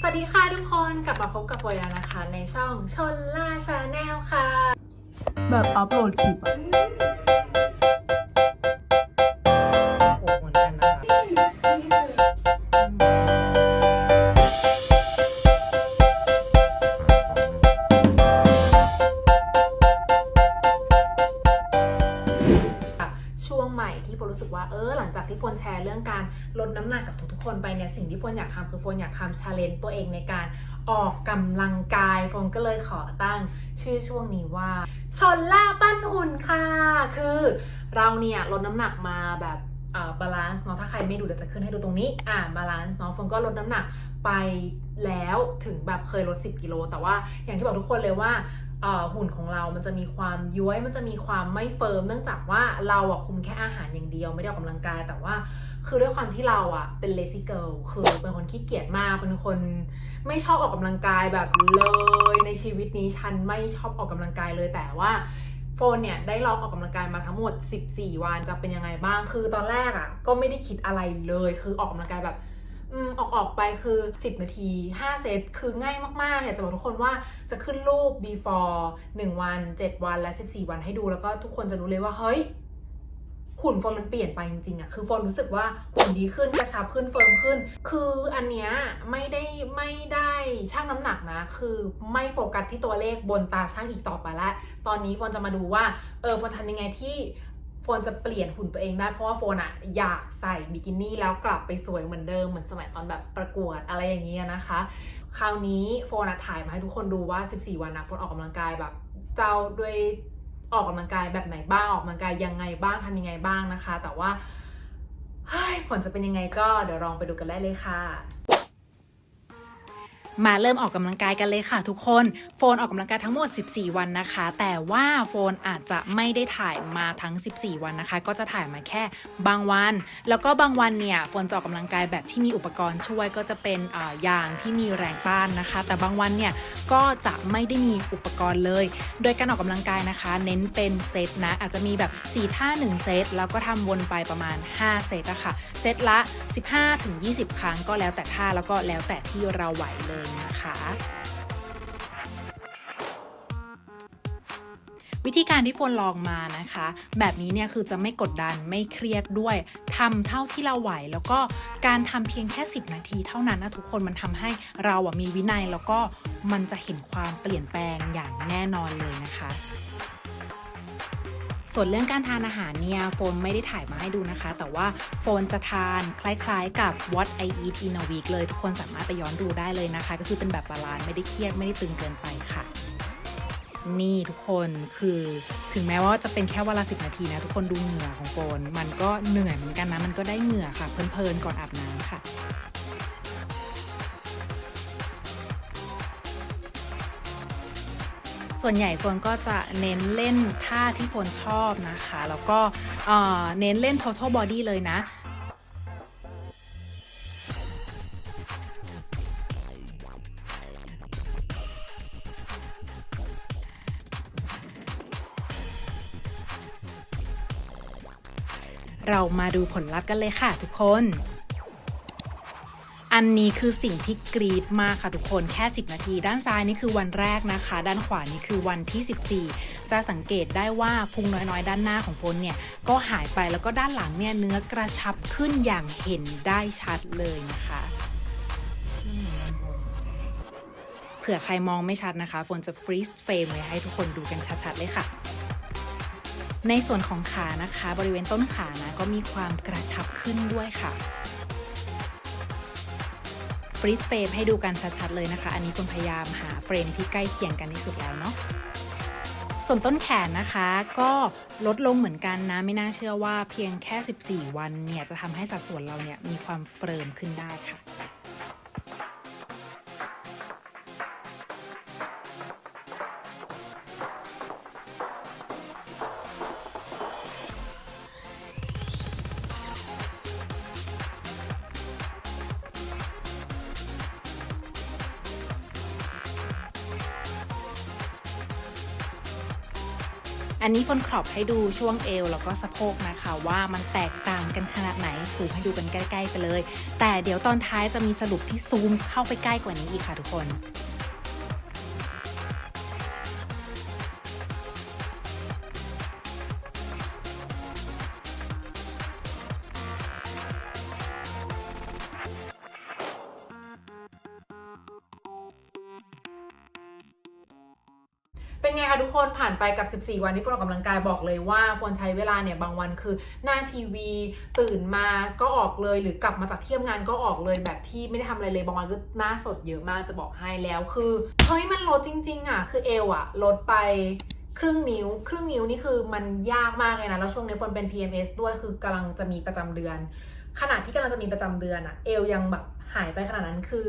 สวัสดีค่ะทุกคนกลับมาพบกับโฟยานะคะ ในช่องชนล่าชาแนลค่ะ แบบอัพโหลดคลิปอะโอ้เหมือนกันนะครับช่วงใหม่ที่โฟนรู้สึกว่าเออหลังจากที่โฟนแชร์เรื่องการลด น้ำหนักกับทุกๆคนไปเนี่ยสิ่งที่โฟนอยากทำคือโฟนอยากทำชาเลนจ์ตัวเองในการออกกำลังกายโฟนก็เลยขอตั้งชื่อช่วงนี้ว่า ชนล่าปั้นหุ่นค่ะ คือเราเนี่ยลดน้ำหนักมาแบบบาลานซ์เนาะถ้าใครไม่ดูเดี๋ยวจะขึ้นให้ดูตรงนี้อ่าบาลานซ์เนาะโฟนก็ลดน้ำหนักไปแล้วถึงแบบเคยลด 10 กิโล แต่ว่าอย่างที่บอกทุกคนเลยว่า หุ่นของเรามันจะมีความย้วยมันจะมีความไม่เฟิร์มเนื่องจากว่าเราอะคุมแค่อาหารอย่างเดียวไม่ได้ออกกำลังกาย แต่ว่าคือด้วยความที่เราอะเป็น lazy girl คือเป็นคนขี้เกียจมากเป็นคนไม่ชอบออกกำลังกายแบบเลยในชีวิตนี้ฉันไม่ชอบออกกำลังกายเลยแต่ว่าโฟนเนี่ยได้ลองออกกำลังกายมาทั้งหมด 14 วันจะเป็นยังไงบ้าง คือตอนแรกอะก็ไม่ได้คิดอะไรเลย คือออกกำลังกายแบบ อืมออกออกไปคือ 10 นาที 5 เซต คือง่ายมาก ๆ อยากจะบอกทุกคนว่าจะขึ้นรูป before 1 วัน 7 วันและ 14 วันให้ดูแล้วก็ทุกคนจะรู้เลยว่า เฮ้ยหุ่นโฟนมันเปลี่ยนไปจริงๆอะคือโฟนรู้สึกว่าหุ่นดีขึ้นกระชับขึ้นเฟิร์มขึ้น คืออันเนี้ยไม่ได้ไม่ได้ชั่งน้ำหนักนะ คือไม่โฟกัสที่ตัวเลขบนตาช่างอีกต่อไปล้วตอนนี้โฟนจะมาดูว่า เออโฟนทำยังไงที่ ฟนจะเปลี่ยนหุ่นตัวเองได้ เพราะว่าโฟนอะอยากใส่บิกินี่แล้วกลับไปสวยเหมือนเดิมเหมือนสมัยตอนแบบประกวดอะไรอย่างเงี้ยนะคะ คราวนี้โฟนอะถ่ายมาให้ทุกคนดูว่า 14 วันนะโฟนออกกำลังกายแบบ เจ้าด้วยออกกำลังกายแบบไหนบ้างออกกำลังกายยังไงบ้างทำยังไงบ้างนะคะ แต่ว่าผลจะเป็นยังไงก็เดี๋ยวลองไปดูกันได้เลยค่ะ มาเริ่มออกกำลังกายกันเลยค่ะทุกคน โฟนออกกำลังกายทั้งหมด 14 วันนะคะ แต่ว่าโฟนอาจจะไม่ได้ถ่ายมาทั้ง 14 วันนะคะ ก็จะถ่ายมาแค่บางวัน แล้วก็บางวันเนี่ยโฟนจะออกกำลังกายแบบที่มีอุปกรณ์ช่วยก็จะเป็นยางที่มีแรงต้านนะคะ แต่บางวันเนี่ยก็จะไม่ได้มีอุปกรณ์เลย โดยการออกกำลังกายนะคะ เน้นเป็นเซตนะอาจจะมีแบบ 4 ท่า 1 เซตแล้วก็ทำวนไปประมาณ 5 เซตอะค่ะเซตละ 15-20 ครั้งก็แล้วแต่ท่าแล้วก็แล้วแต่ที่เราไหวเลยนะคะ วิธีการที่โฟนลองมานะคะ แบบนี้เนี่ยคือจะไม่กดดันไม่เครียดด้วยทำเท่าที่เราไหว แล้วก็การทำเพียงแค่ 10 นาทีเท่านั้นนะทุกคนมันทำให้เราอะมีวินัยแล้วก็มันจะเห็นความเปลี่ยนแปลงอย่างแน่นอนเลยนะคะ ส่วนเรื่องการทานอาหารเนี่ยโฟนไม่ได้ถ่ายมาให้ดูนะคะ แต่ว่าโฟนจะทานคล้ายๆกับ what I eat in a week เลยทุกคนสามารถไปย้อนดูได้เลยนะคะ ก็คือเป็นแบบบาลานซ์ไม่ได้เครียดไม่ได้ตึงเกินไปค่ะนี่ทุกคนคือถึงแม้ว่าจะเป็นแค่วันละสิบนาทีนะ ทุกคนดูเหงื่อของโฟนมันก็เหนื่อยเหมือนกันนะ มันก็ได้เหงื่อค่ะเพลินๆก่อนอาบน้ำค่ะ ส่วนใหญ่โฟนก็จะเน้นเล่นท่าที่โฟนชอบนะคะ แล้วก็เอ่อเน้นเล่น total body เลยนะเรามาดูผลลัพธ์กันเลยค่ะทุกคน อันนี้คือสิ่งที่กรีดมากค่ะทุกคนแค่ 10 นาที ด้านซ้ายนี่คือวันแรกนะคะ ด้านขวานี่คือวันที่ 14 จะสังเกตได้ว่าพุงน้อยๆ ด้านหน้าของโฟนเนี่ย ก็หายไปแล้วก็ด้านหลังเนี่ยเนื้อกระชับขึ้นอย่างเห็นได้ชัดเลยนะคะเผื่อใครมองไม่ชัดนะคะโฟนจะฟรีซเฟรมไว้ให้ทุกคนดูกันชัดๆเลยค่ะในส่วนของขานะคะ บริเวณต้นขานะก็มีความกระชับขึ้นด้วยค่ะ ฟรีดเฟรมให้ดูกันชัดๆเลยนะคะ อันนี้คุณพยายามหาเฟรมที่ใกล้เคียงกันที่สุดแล้วเนาะส่วนต้นแขนนะคะก็ลดลงเหมือนกันนะไม่น่าเชื่อว่าเพียงแค่ 14 วันเนี่ยจะทำให้สัดส่วนเราเนี่ยมีความเฟิร์มขึ้นได้ค่ะ อันนี้บนครอบให้ดูช่วงเอวแล้วก็สะโพกนะคะ ว่ามันแตกต่างกันขนาดไหนซูมให้ดูกันใกล้ ๆ ไปเลย แต่เดี๋ยวตอนท้ายจะมีสรุปที่ซูมเข้าไปใกล้กว่านี้อีกค่ะทุกคน เป็นไงคะทุกคนผ่านไปกับ 14 วันที่โฟนออกกำลังกายบอกเลยว่าโฟนใช้เวลาเนี่ยบางวันคือหน้าทีวีตื่นมาก็ออกเลยหรือกลับมาจากเที่ยงงานก็ออกเลยแบบที่ไม่ได้ทำอะไรเลยบางวันก็หน้าสดเยอะมากจะบอกให้แล้วคือเฮ้ยมันลดจริง ๆอะคือเอวอะลดไปครึ่งนิ้ว ครึ่งนิ้วนี่คือมันยากมากเลยนะแล้วช่วงนี้ฝนเป็น PMS ด้วยคือกำลังจะมีประจำเดือน ขณะที่กำลังจะมีประจำเดือนอะเอวยังแบบ หายไปขนาดนั้นคือ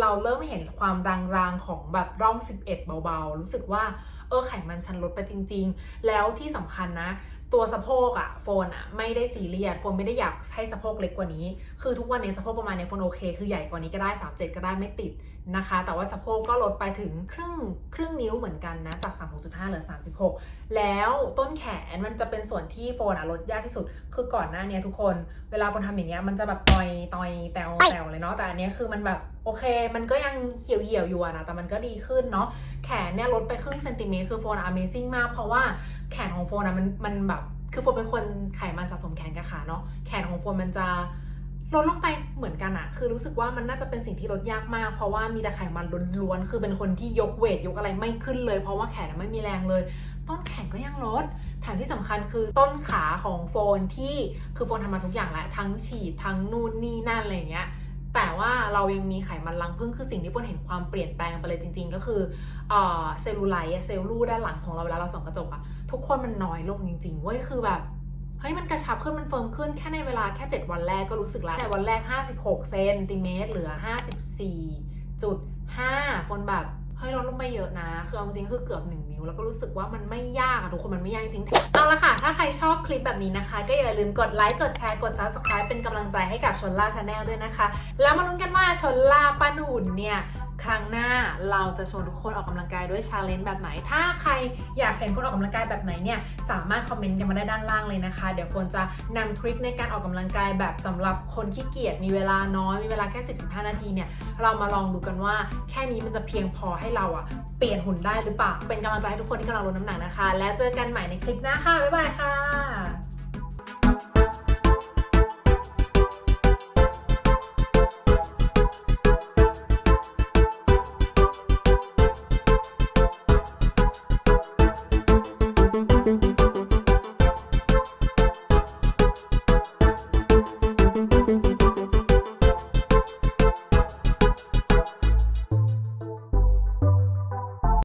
เราเริ่มเห็นความรางๆของแบบร่อง 11 เบาๆ รู้สึกว่าเออไขมันชันลดไปจริง ๆ แล้วที่สำคัญนะ ตัวสะโพกอะโฟนอะไม่ได้ซีเรียสโฟนไม่ได้อยากให้สะโพกเล็กกว่านี้ คือทุกวันนี้สะโพกประมาณนี้โฟนโอเค คือใหญ่กว่านี้ก็ได้ 37 ก็ได้ไม่ติด นะคะ แต่ว่าสะโพกก็ลดไปถึงครึ่งครึ่งนิ้วเหมือนกันนะ จาก 36.5 เหลือ 36 แล้วต้นแขนมันจะเป็นส่วนที่โฟนอะลดยากที่สุด คือก่อนหน้าเนี้ยทุกคน เวลาโฟนทำอย่างเงี้ยมันจะแบบตอยตอยแตวแตวเลยเนาะ แต่อันเนี้ยคือมันแบบโอเค มันก็ยังเหี่ยวเหี่ยวๆอยู่อะนะ แต่มันก็ดีขึ้นเนาะ แขนเนี่ยลดไปครึ่งเซนติเมตร คือโฟนอะ Amazing มาก เพราะว่าแขนของโฟนอะมันมันแบบ คือโฟนเป็นคนไขมันสะสมแขนกับขาเนาะ แขนของโฟนมันจะ ลดลงไปเหมือนกันอะคือรู้สึกว่ามันน่าจะเป็นสิ่งที่ลดยากมาก เพราะว่ามีแต่ไขมันล้วนๆ คือเป็นคนที่ยกเวทยกอะไรไม่ขึ้นเลย เพราะว่าแขนไม่มีแรงเลย ต้นแขนก็ยังลดแถมที่สำคัญคือต้นขาของโฟนที่คือโฟนทำมาทุกอย่างแหละ ทั้งฉีดทั้งนู่นนี่นั่นอะไรเงี้ย แต่ว่าเรายังมีไขมันรังพึ่งคือสิ่งที่โฟนเห็นความเปลี่ยนแปลงไปเลยจริง ๆ ก็คือเซลลูไลท์เซลลูด้านหลังของเราเวลาเราส่องกระจกอะทุกคนมันน้อยลงจริงๆเว้ยคือแบบ เฮ้ยมันกระชับขึ้นมันเฟิร์มขึ้นแค่ในเวลาแค่ 7 วันแรกก็รู้สึกแล้วแต่วันแรก 56 เซนติเมตรเหลือ 54.5คนแบบเฮ้ยลดลงไปเยอะนะ คือเอาจริงคือเกือบ 1 นิ้ว แล้วก็รู้สึกว่ามันไม่ยากอะทุกคนมันไม่ยากจริงๆเอาละค่ะ ถ้าใครชอบคลิปแบบนี้นะคะ ก็อย่าลืมกดไลค์ กดแชร์ กด subscribe เป็นกำลังใจให้กับชนล่าชาแนลด้วยนะคะ แล้วมาลุ้นกันว่าชนล่าป้าหนุนเนี่ย ครั้งหน้าเราจะชวนทุกคนออกกำลังกายด้วยชาเลนจ์แบบไหน ถ้าใครอยากเห็นคนออกกำลังกายแบบไหนเนี่ยสามารถคอมเมนต์กันมาได้ด้านล่างเลยนะคะ เดี๋ยวฝนจะนำทริคในการออกกำลังกายแบบสำหรับคนขี้เกียจมีเวลาน้อยมีเวลาแค่ 10-15 นาทีเนี่ยเรามาลองดูกันว่าแค่นี้มันจะเพียงพอให้เราอะเปลี่ยนหุ่นได้หรือเปล่า เป็นกำลังใจให้ทุกคนที่กำลังลดน้ำหนักนะคะ แล้วเจอกันใหม่ในคลิปหน้าค่ะ บ๊ายบายค่ะ